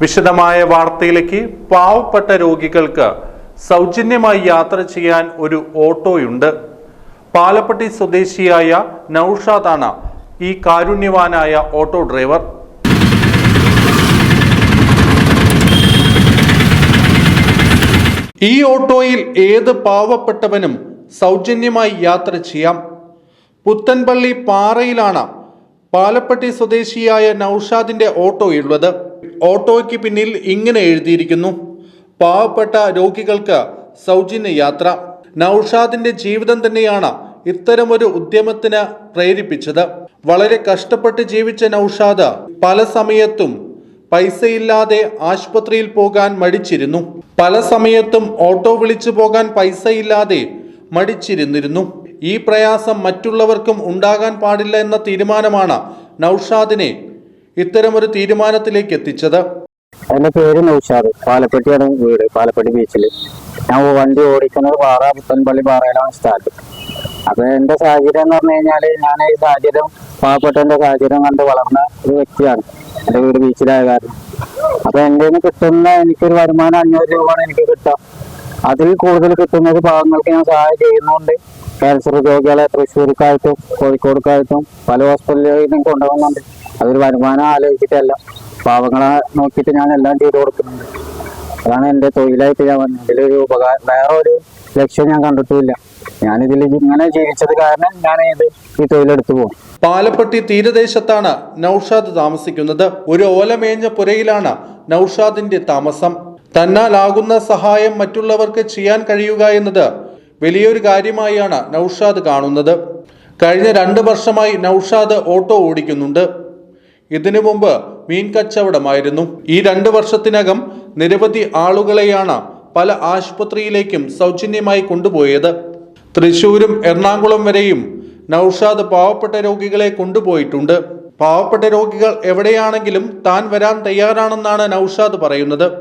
വിശദമായ വാർത്തയിലേക്ക് പാവപ്പെട്ട രോഗികൾക്ക് സൗജന്യമായി യാത്ര ചെയ്യാൻ ഒരു ഓട്ടോയുണ്ട്. പാലപ്പെട്ടി സ്വദേശിയായ നൌഷാദാണ് ഈ കാരുണ്യവാനായ ഓട്ടോ ഡ്രൈവർ. ഈ ഓട്ടോയിൽ ഏത് പാവപ്പെട്ടവനും സൗജന്യമായി യാത്ര ചെയ്യാം. പുത്തൻപള്ളി പാറയിലാണ് പാലപ്പട്ടി സ്വദേശിയായ നൌഷാദിന്റെ ഓട്ടോയുള്ളത് ഓട്ടോയ്ക്ക് പിന്നിൽ ഇങ്ങനെ എഴുതിയിരിക്കുന്നു. പാവപ്പെട്ട രോഗികൾക്ക് സൗജന്യ യാത്ര. നൌഷാദിന്റെ ജീവിതം തന്നെയാണ് ഇത്തരമൊരു ഉദ്യമത്തിന് പ്രേരിപ്പിച്ചത്. വളരെ കഷ്ടപ്പെട്ട് ജീവിച്ച നൌഷാദ് പല സമയത്തും പൈസയില്ലാതെ ആശുപത്രിയിൽ പോകാൻ മടിച്ചിരുന്നു. പല സമയത്തും ഓട്ടോ വിളിച്ചു പോകാൻ പൈസയില്ലാതെ മടിച്ചിരുന്നിരുന്നു. ഈ പ്രയാസം മറ്റുള്ളവർക്കും ഉണ്ടാകാൻ പാടില്ല എന്ന തീരുമാനമാണ് നൌഷാദിനെ ഇത്തരമൊരു തീരുമാനത്തിലേക്ക് എത്തിച്ചത്. എന്റെ പേര് നൌഷാദ്. പാലപ്പെട്ടിയാണ് വീട്. പാലപ്പെട്ടി ബീച്ചിൽ ഞാൻ വണ്ടി ഓടിക്കുന്നത് പാറ പുത്തൻപള്ളി പാറയിലാണ് സ്ഥലം അപ്പൊ എന്റെ സാഹചര്യം എന്ന് പറഞ്ഞു കഴിഞ്ഞാൽ ഞാൻ ഈ സാഹചര്യം പാവപ്പെട്ട സാഹചര്യം കണ്ട് വളർന്ന ഒരു വ്യക്തിയാണ്. എന്റെ വീട് ബീച്ചിലായ കാരണം. അപ്പൊ എന്റെ നിന്ന് കിട്ടുന്ന എനിക്കൊരു വരുമാനം അഞ്ഞൂറ് രൂപയാണ് എനിക്ക് കിട്ടുക. അതിൽ കൂടുതൽ കിട്ടുന്നത് പാവങ്ങൾക്ക് ഞാൻ സഹായം ചെയ്യുന്നുണ്ട് ക്യാൻസർ രോഗികളെ തൃശ്ശൂർക്കായിട്ടും കോഴിക്കോടുക്കായിട്ടും പല ഹോസ്പിറ്റലുകളിലും കൊണ്ടുപോകുന്നുണ്ട് അതൊരു വരുമാനം ആലോചിച്ചിട്ടല്ല. പാവങ്ങളെ നോക്കിയിട്ട് ഞാൻ എല്ലാം ചെയ്തു കൊടുക്കുന്നുണ്ട്. അതാണ് എന്റെ തൊഴിലായിട്ട് ഞാൻ വന്നത്. ഇതിലൊരു ഉപകാരം വേറെ ഒരു ലക്ഷ്യം ഞാൻ കണ്ടിട്ടില്ല. ഞാനിതിൽ ഇങ്ങനെ ജീവിച്ചത് കാരണം ഞാൻ ഇത് ഈ തൊഴിലെടുത്തു പോകും പാലപ്പെട്ടി തീരദേശത്താണ് നൌഷാദ് താമസിക്കുന്നത്. ഒരു ഓലമേഞ്ഞ പുരയിലാണ് നൌഷാദിന്റെ താമസം. തന്നാലാകുന്ന സഹായം മറ്റുള്ളവർക്ക് ചെയ്യാൻ കഴിയുക എന്നത് വലിയൊരു കാര്യമായാണ് നൌഷാദ് കാണുന്നത്. കഴിഞ്ഞ രണ്ട് വർഷമായി നൌഷാദ് ഓട്ടോ ഓടിക്കുന്നുണ്ട്. ഇതിനു മുമ്പ് മീൻ കച്ചവടമായിരുന്നു. ഈ രണ്ട് വർഷത്തിനകം നിരവധി ആളുകളെയാണ് പല ആശുപത്രിയിലേക്കും സൗജന്യമായി കൊണ്ടുപോയത്. തൃശൂരും എറണാകുളം വരെയും നൌഷാദ് പാവപ്പെട്ട രോഗികളെ കൊണ്ടുപോയിട്ടുണ്ട്. പാവപ്പെട്ട രോഗികൾ എവിടെയാണെങ്കിലും താൻ വരാൻ തയ്യാറാണെന്നാണ് നൌഷാദ് പറയുന്നത്.